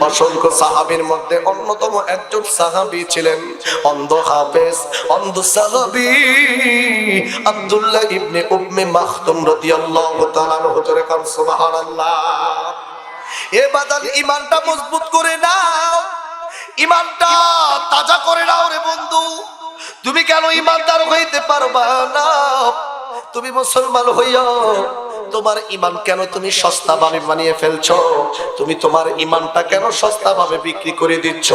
অসংখ্য সাহাবীর মধ্যে অন্যতম একজন সাহাবী ছিলেন অন্ধ হাফেজ, অন্ধ সাহাবী আব্দুল্লাহ ইবনে উম্মে মাখতুম রাদিয়াল্লাহু তাআলা এ বাদাল ইমানটা মজবুত করে নাও ইমানটা তাজা করে নাও রে বন্ধু। তুমি কেন ইমানদার হইতে পারবা না? তুমি মুসলমান হইয়া তোমার ইমান কেন তুমি সস্তা ভাবে বানিয়ে ফেলছো? তুমি তোমার ইমানটা কেন সস্তা ভাবে বিক্রি করে দিচ্ছ?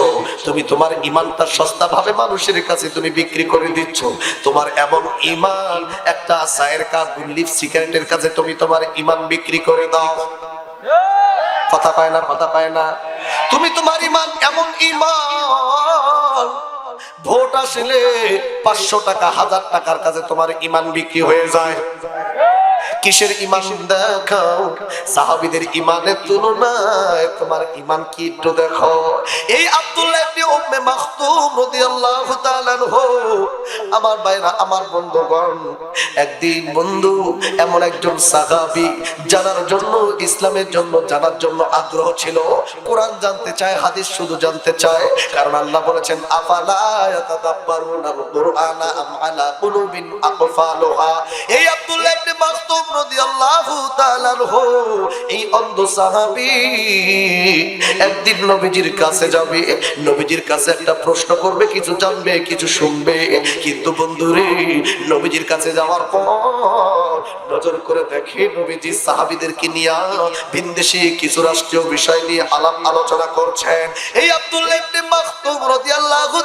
তুমি তোমার ইমানটা সস্তা ভাবে মানুষের কাছে তুমি বিক্রি করে দিচ্ছ? তোমার এমন ইমান, একটা চায়ের কাপ লিপ সিগারেটের কাছে তুমি তোমার ইমান বিক্রি করে দাও। কথা পায় না, কথা পায় না। তুমি তোমার ইমান, এমন ইমান, ভোট আসলে পাঁচশো টাকা, হাজার টাকার কাছে তোমার ইমান বিক্রি হয়ে যায়। কিসের ইমান দেখাও? সাহাবিদের ইমানের তুলনায় তোমার ইমান কি একটু দেখো। এই আব্দুল্লাহ আমার ভাইরা, আমার বন্ধুগণ, একদিন বন্ধু, এমন একজন সাহাবী জানার জন্য, ইসলামের জন্য, জানার জন্য আগ্রহ ছিল। কোরআন জানতে চায়, হাদিস শুধু জানতে চায়, কারণ আল্লাহ বলেছেন, আফালা এই আব্দুল্লাহ ইবনে একদিন নবীজির কাছে যাবে, নবীজির কাছে একটা প্রশ্ন করবে, কিছু জানবে, কিছু শুনবে। কিন্তু বন্ধুরে, নবীজির কাছে যাওয়ার পর নজর করে দেখে নবীজি সাহাবীদেরকে নিয়ে ভিনদেশি কিছু রাষ্ট্রীয় বিষয় নিয়ে আলাপ আলোচনা করছেন। এই আব্দুল্লাহ ইবনে মাখতুম রাদিয়াল্লাহু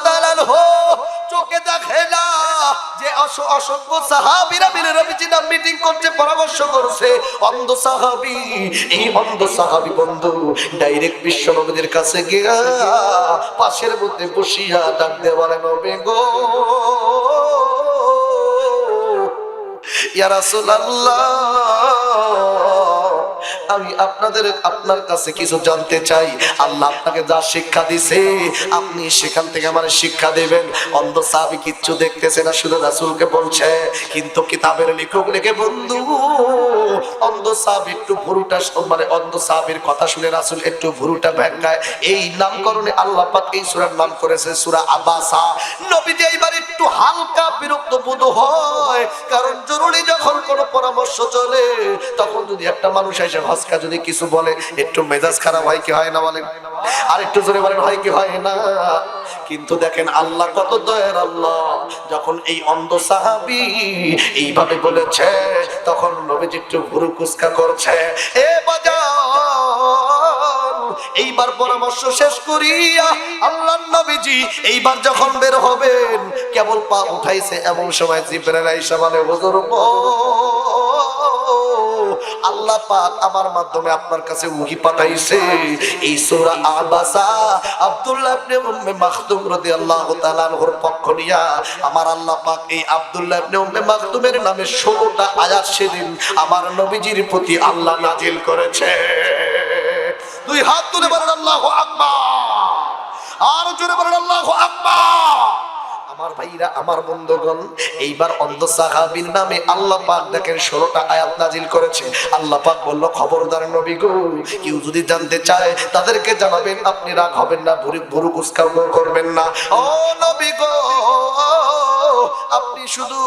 চোখে দেখে না যে অস- অসংখ্য সাহাবীরা মিলে নবীজি মিটিং করছে, পরামর্শ করছে। অন্ধ সাহাবি, এই অন্ধ সাহাবি বন্ধু ডাইরেক্ট বিশ্ব নবীদের কাছে গিয়া পাশের মধ্যে বসিয়া ডাক দেওয়ালে নবে গো, ইয়া রাসূলুল্লাহ আমি আপনাদের, আপনার কাছে কিছু জানতে চাই। আল্লাহ আপনাকে যা শিক্ষা দিছে, আপনি সেখান থেকে আমার শিক্ষা দেবেন। অন্ধ সাহাবি কিচ্ছু দেখতেছে না, শুধু রাসূলকে বলছে, কিন্তু কিতাবের লেখক লেখে বন্ধু অন্ধ একটু ভুরুটা মানে অন্ধ কথা শুনে রাসুল একটু ভুরুটা এই নামকরণে আল্লাহ পাক এই সুরার নাম করেছে সুরা আবাসা। নবীজি একটু হালকা বিরক্ত বোধ হয়, কারণ জরুরি যখন কোনো পরামর্শ চলে, তখন যদি একটা মানুষ এসে হসকা যদি কিছু বলে, একটু মেজাজ খারাপ হয় কি হয় না বলেন আর একটু জোরে বলেন, হয় কি হয় না? কিন্তু দেখেন আল্লাহ কত দয়ের আল্লাহ। যখন এই অন্ধ সাহাবি এইভাবে বলেছে, তখন নবীজি একটু ভুরু কুচকা করছে, এ এইবার পরামর্শ শেষ করিয়া আল্লাহ নবীজি এইবার যখন বের হবেন, কেবল পা উঠাইছে এমন সময় জিব্রাইল আইসা বলে, হুজুর আল্লাহ পাক আমার মাধ্যমে আপনার কাছে উহি পাঠাইছে। এই সূরা আবাসা আব্দুল্লাহ ইবনে উম্মে মাখতুম রাদিয়াল্লাহু তাআলা আনহুর পক্ষ নিয়া আমার আল্লাহ পাক এই আব্দুল্লাহ ইবনে উম্মে মাখতুমের নামে 16টা আয়াত সেদিন আমার নবীজির প্রতি আল্লাহ নাজিল করেছে। দুই হাত তুলে বলেন আল্লাহু আকবার। আর জোরে বলেন আল্লাহু আকবার। আমার ভাইরা, আমার বন্ধুগণ, এইবার অন্ধ সাহাবীর নামে আল্লাহ পাক দেখেন ষোলোটা আয়াত নাজিল করেছে। আল্লাহ পাক বলল, খবরদার নবী গো, কেউ যদি জানতে চায়, তাদেরকে জানাবেন, আপনি রাগ হবেন না, ভুরু ভুরু কুসকাও করবেন না। ও নবী গো আপনি শুধু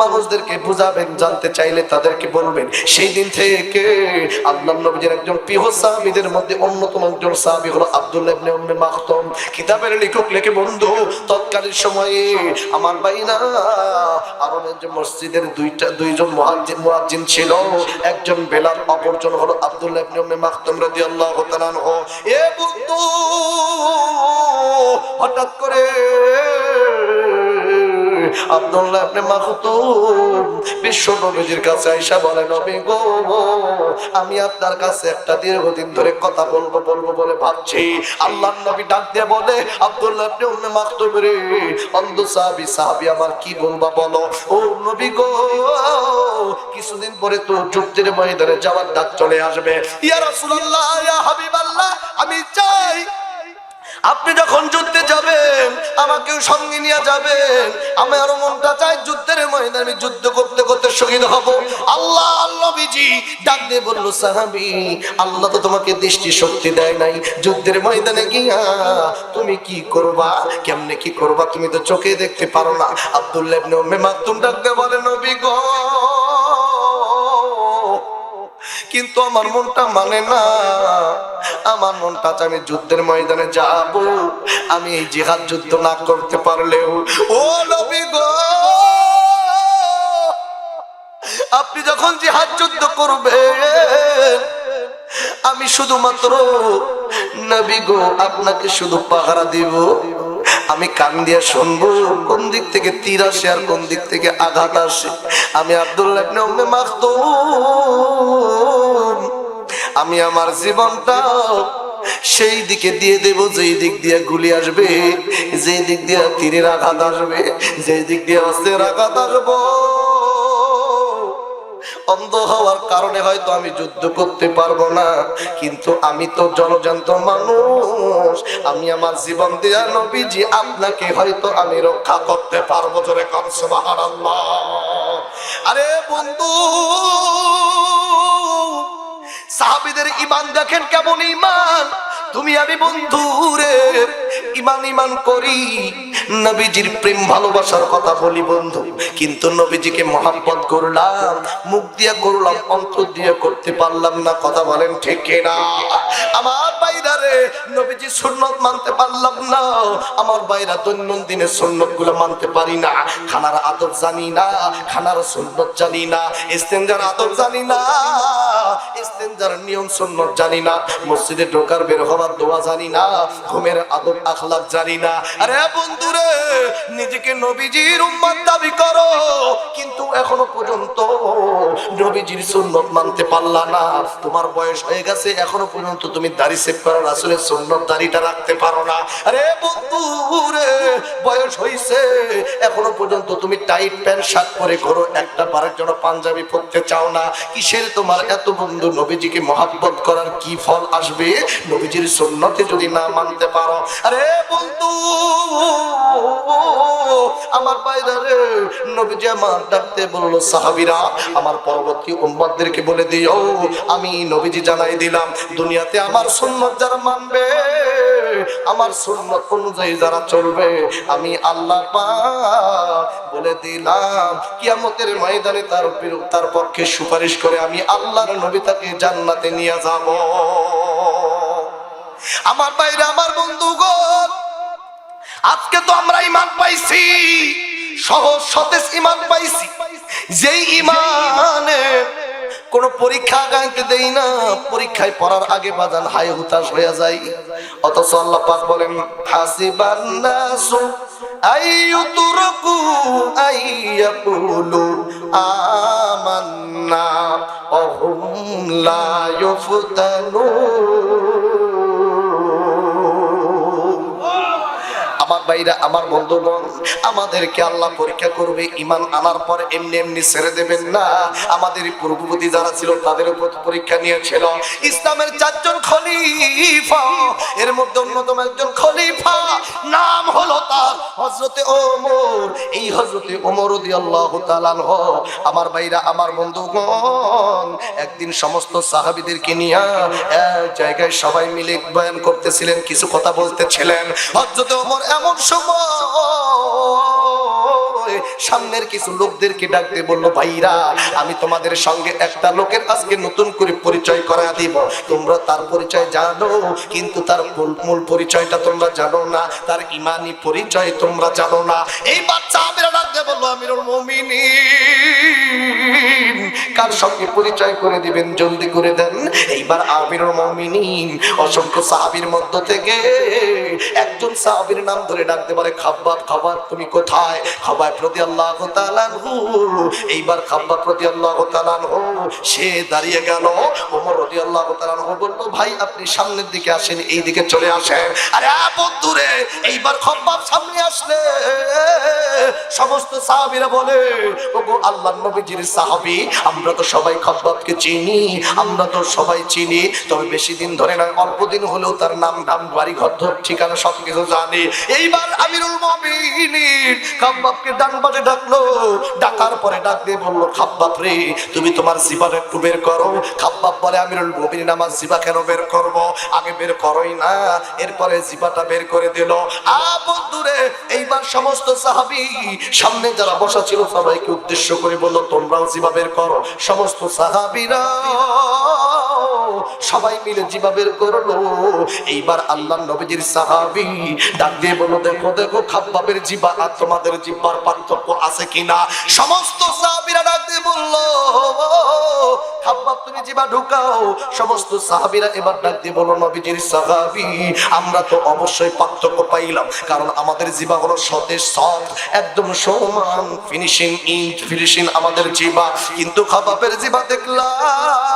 মানুষদেরকে বুঝাবেন, জানতে চাইলে তাদেরকে বলবেন। সেই দিন থেকে আল্লাহ নবীর একজন প্রিয় সাহাবীদের মধ্যে অন্যতম একজন সাহাবী হলো আব্দুল্লাহ ইবনে উম্মে মাখতুম। কিতাবের লেখক লেখে, বন্ধু, তৎকালীন সময়ে আমার ভাইরা আরবের যে মসজিদের দুইটা, দুইজন মুয়াজ্জিন মুয়াজ্জিন ছিল। একজন বেলাল, অপরজন হলো আব্দুল্লাহ ইবনে উম্মে মাখতুম রাদিয়াল্লাহু তাআলা এ বন্ধু, হঠাৎ করে আব্দুল্লাহ ইবনে মাখতুম বিশ্ব নবীজির কাছে আয়েশা বলে, নবী গো, আমি আপনার কাছে একটা দীর্ঘদিন ধরে কথা বলব বলব বলে ভাবছি। নবী ডাক দিয়ে বলে, আব্দুল্লাহ ইবনে উম্মে মাখতুম রে, অন্ধ সাহাবী সাহাবী আমার কি বলবা বলো? ও নবী গো, কিছুদিন পরে তো যুদ্ধের ময়দানে যাওয়ার ডাক চলে আসবে। ইয়া রাসূলুল্লাহ, ইয়া হাবিবাল্লাহ, আমি চাই আপনি যখন যুদ্ধে যাবেন, আমাকেও সঙ্গে নিয়ে যাবেন। আমি আরও মনটা চাই যুদ্ধের ময়দানে আমি যুদ্ধ করতে করতে শহীদ হব। আল্লাহ আল্লাহ বিজি ডাক দিয়ে বলল, সাহাবি, আল্লাহ তো তোমাকে দৃষ্টি শক্তি দেয় নাই। যুদ্ধের ময়দানে গিয়া তুমি কি করবা? কেমনে কি করবা? তুমি তো চোখে দেখতে পারো না। আব্দুল্লাহ ইবনে উম্মে মাকতুম ডাক দিয়ে বলে, নবী গো কিন্তু আমার মনটা মানে না। আমার মনটা আমি যুদ্ধের ময়দানে যাব। আমি এই জিহাদ যুদ্ধ না করতে পারলেও। ও নবী গো! আপনি যখন জিহাদ যুদ্ধ করবেন, আমি শুধুমাত্র নবী গো, আপনাকে শুধু পাহারা দিব। আমি কান দিয়ে শুনব, কোন দিক থেকে তীর আসে আর কোন দিক থেকে আঘাত আসে। আমি আব্দুল্লাহ মাখতুম আমি আমার জীবনটা সেই দিকে দিয়ে দেব, যেই দিক দিয়ে গুলি আসবে, যেই দিক দিয়ে তীরের আঘাত আসবে, যেই দিক দিয়ে অস্ত্রের আঘাত আসব। অন্ধ হওয়ার কারণে হয়তো আমি যুদ্ধ করতে পারব না, কিন্তু আমি তো জনজান্ত মানুষ। আমি আমার জীবন দেয়া নবীজি, আপনাকে হয়তো আমি রক্ষা করতে পারব। জোরে সুবহানাল্লাহ। আরে বন্ধু সাহাবিদের ইমান দেখেন কেমন ইমান তুমি আমি বন্ধু রে ইমান ইমান করি। নবীজির প্রেম ভালোবাসার কথা বলি বন্ধু, কিন্তু নবীজিকে মহাব্বত করলাম, মুখ দিয়ে করলাম, অন্তর দিয়ে করতে পারলাম না, কথা বলেন ঠিক না আমার বাইরা রে, নবীজি সুন্নত মানতে পারলাম না, আমার বাইরা দৈনন্দিনের সুন্নতগুলো মানতে পারি না, খানার আদব জানি না, খানার সুন্নত জানি না, ইস্তেঞ্জার আদব জানি না, ইস্তেঞ্জার নিয়ম সুন্নত জানি না, মসজিদে ঢোকার বের হওয়ার দোয়া জানি না, ঘুমের আদব আখলাক জানি না। আরে বন্ধুরে নিজেকে নবীজির উম্মত দাবি করো। কিন্তু এখনও পর্যন্ত নবীজির সুন্নত মানতে পারলা না। তোমার বয়স হয়ে গেছে, এখনও পর্যন্ত তুমি দাড়ি সেভ করো আসলে সুন্নত দাড়িটা রাখতে পারো না। আরে বন্ধুরে বয়স হইছে, এখনও পর্যন্ত তুমি টাইট প্যান্ট, শার্ট পরে ঘোরো, একটা বারের জন্য পাঞ্জাবি পরতে চাও না। কিসের তোমার এত বন্ধু? নবীজিকে মহাব্বত করার কি ফল আসবে? নবীজির সুন্নতে যদি না মানতে পারো। আরে বন্ধু আমার বাইরে নবীজি আমার ডাকতে বলল, সাহাবিরা, আমার পরবর্তী উম্মতদেরকে বলে দিও। আমি নবীজি জানাই দিলাম, দুনিয়াতে আমার সুন্নত যারা মানবে, আমার সুন্নত অনুযায়ী যারা চলবে, আমি আল্লাহ পাক বলে দিলাম। কিয়ামতের ময়দানে তার তার পক্ষে সুপারিশ করে আমি আল্লাহর নবী তাকে জান্নাতে নিয়ে যাব। আমার বাইরে আমার বন্ধুগণ আজকে তো আমরা ইমান পাইছি। সহজ সতেজ ইমান পাইছি। যেই ইমানে কোন পরীক্ষা গাইতে দেই না পরীক্ষায় পড়ার আগে বাজান হাই হুতাশ হয়ে যায়। অথচ আল্লাহ পাক বলেন হাসিবান নাসু আইয়ুতরাকু আইয়াকুলু আমান্না ওয়া হুম লা ইফতানুন আমার ভাইরা, আমার বন্ধুগণ, আমাদেরকে আল্লাহ পরীক্ষা করবে ইমান আনার পর এমনি এমনি ছেড়ে দেবেন না। আমাদের পূর্ববর্তী যারা ছিল, তাদের উপর পরীক্ষা নিয়েছিল, ইসলামের চারজন খলিফা, এর মধ্যে অন্যতম একজন খলিফা, নাম হলো তার হজরতে ওমর। এই হজরতে ওমর রাদিয়াল্লাহু তাআলা আমার ভাইরা, আমার বন্ধুগণ, একদিন সমস্ত সাহাবীদেরকে নিয়ে এক জায়গায় সবাই মিলে বয়ান করতেছিলেন, কিছু কথা বলতেছিলেন। হজরতে ওমর এমন সময় সামনের কিছু লোকদেরকে ডাকতে বলল, ভাইরা, আমি তোমাদের সঙ্গে একটা লোকের আজকে নতুন করে পরিচয় করা দিব। তোমরা তার পরিচয় জানো, কিন্তু তার মূল পরিচয়টা তোমরা জানো না। তার ইমানি পরিচয় তোমরা জানো না। এই বাচ্চা আমিরা ডাকতে বলল, আমিরুল মুমিনিন, কার সঙ্গে পরিচয় করে দিবেন? জলদি করে দেন। এইবার আমিরুল মুমিনিন অসংখ্য সাহাবীর মধ্য থেকে একজন সাহাবীর নাম ধরে ডাকতে পারে খাবার তুমি কোথায়? খাবার সমস্ত বলে, ওগো আল্লাহর নবীজির সাহাবী, আমরা তো সবাই খাব্বাবকে চিনি, আমরা তো সবাই চিনি। তবে বেশি দিন ধরে নয়, অল্প দিন হলেও তার নাম নাম বাড়ি, ঘর ঠিকানা সবকিছু জানি। এইবার আমিরুল মুমিনিন খাব্বাবকে ডান পাশে ডাকলো। ডাকার পরে ডাক দিয়ে বলল খাব্বাব রে, তুমি তোমার জিবাটা একটু বের করো। খাব্বাব বলে, আমিরুল মুমিনিন, আমার জিবা কেন বের করব? আগে বের করোই না। এরপরে জিবাটা বের করে দিল। আ এইবার সমস্ত সাহাবি সামনে যারা বসা ছিল, সবাইকে উদ্দেশ্য করে বলল, তোমরাও জিবা বের করো। সমস্ত সাহাবীরা সবাই মিলে জিবা বের করল। এইবার আল্লাহ নবীজির সাহাবী ডাক দিয়ে বলল, দেখো দেখো, খাব্বাবের জিবা আর তোমাদের জিব্বার পার্থক্য আছে কিনা? সমস্ত সাহাবীরা ডাক দিয়ে বলল আমরা তো অবশ্যই পার্থক্য পাইলাম, কারণ আমাদের জিবা হলো সতেজ সৎ, একদম সমান ফিনিশিং ইঞ্চ ফিনিশিং আমাদের জিবা। কিন্তু খাবাবের জিবা দেখলাম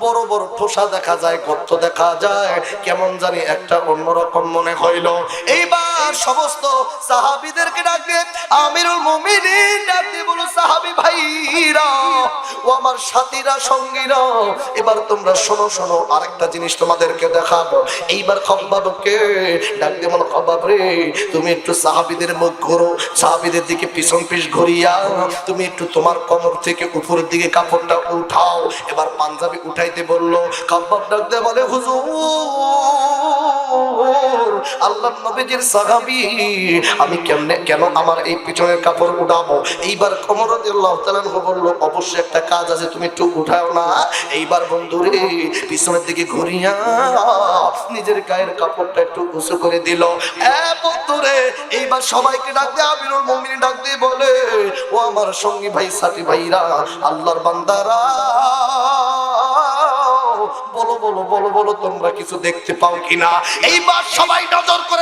বড় বড় ঠোসা দেখা যায়, গর্ত দেখা যায়। কেমন জানি একটা অন্যরকম মনে হইল। এইবার সমস্ত সাহাবিদেরকে ডাকে আমিরুল মুমিনিন, ডাক দিয়ে বলো সাহাবি ভাইরা। ও আমার সাথীরা, সঙ্গীরা, এবার তোমরা শোনো শোনো, আরেকটা জিনিস তোমাদেরকে দেখাবো। এইবার খব্বাবকে ডাক দিয়ে বলো খব্বাব রে, তুমি একটু সাহাবিদের মুখ ঘোরো, সাহাবিদের দিকে পিছন পিছ ঘুরিয়া তুমি একটু তোমার কমর থেকে উপরের দিকে কাপড়টা উঠাও। এবার পাঞ্জাবি উঠাইতে বলল খব্বাব ডাক দিয়ে বলে, হুজুর, আল্লাহ নবীজির সাহাবী আমি কেমনে কেন আমার এই পিছনের কাপড় উঠাবো? এইবার কমর আল্লাহ বলল, অবশ্যই একটা কাজ আছে, তুমি একটু উঠাও না। এইবার বন্ধুরে পিছনের দিকে ঘুরিয়া নিজের গায়ের কাপড়টা একটু উঁচু করে দিল। এইবার সবাইকে বলে, ও আমার সঙ্গী ভাই, সাথী ভাইরা, আল্লাহর বান্দারা, বলো বলো বলো বলো, তোমরা কিছু দেখতে পাও কিনা? এইবার সবাই নজর করে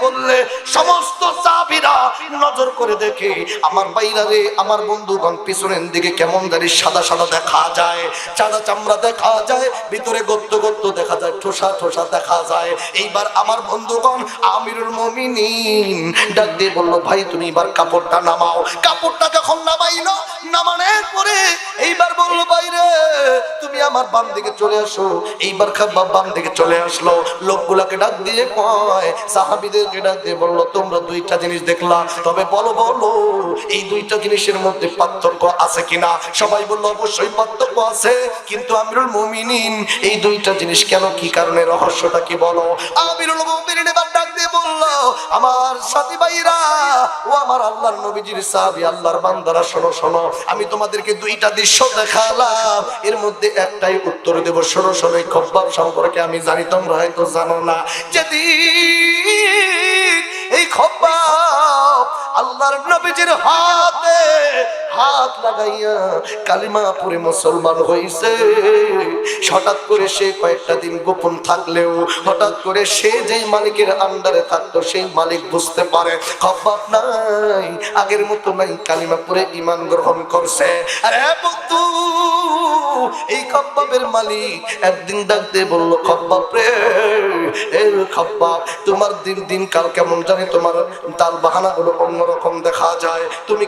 বললে, সমস্ত নজর করে দেখে, আমার আমার বন্ধুগণ পিছনের দিকে কেমন সাদা সাদা দেখা যায়, চাঁদা চামড়া দেখা যায়, ভিতরে গত্ত গত্ত দেখা যায়, ঠোসা ঠোসা দেখা যায়। এইবার আমার বন্ধুগণ আমিরুল মুমিনিন ডাক দিয়ে বলল, ভাই, তুমি এবার কাপড়টা নামাও। কাপড়টা যখন নামাইলো, নামানোর পরে এইবার বলল বাইরে আমার বাম দিকে চলে আসো। এইবার খাব্বা বাম দিকে চলে আসলো। লোকগুলাকে ডাক দিয়ে কয়, সাহাবিদেরকে ডাক দিয়ে বলল, তোমরা দুইটা জিনিস দেখলা। তবে বলো বলো, এই দুইটা জিনিসের মধ্যে পার্থক্য আছে কিনা? সবাই বলল, অবশ্যই পার্থক্য আছে। কিন্তু আমিরুল মুমিনিন, এই দুইটা জিনিস কেন, কি কারণে, রহস্যটা কি বলো? আমিরুল মুমিনিন এবার আমি তোমাদেরকে দুইটা দৃশ্য দেখালাম। এর মধ্যে একটাই উত্তর দেব, শোনো খব্বাব সম্পর্কে আমি জানি, তোমরা হয়তো জানো না। যেদিন এই খব্বাব আল্লাহর নবীজির হাতে হাত লাগাইয়া কালিমা পরে মুসলমান হইছে। হঠাৎ করে সে কয়েকটা দিন গোপন থাকলেও, হঠাৎ করে সে যেই মালিকের আন্ডারে থাকতো, সেই মালিক বুঝতে পারে খব্বাব নাই, আগের মতো নাই, কালিমা পরে ইমান গ্রহণ করছে। আরে বন্ধু, এই খব্বাবের মালিক একদিন ডাকতে বলল, খব্বাব রে, এ খব্বাব, তোমার দিন দিন কাল কেমন জানি তোমার তাল বাহানা গুলো অন্যরকম দেখা যায়। তুমি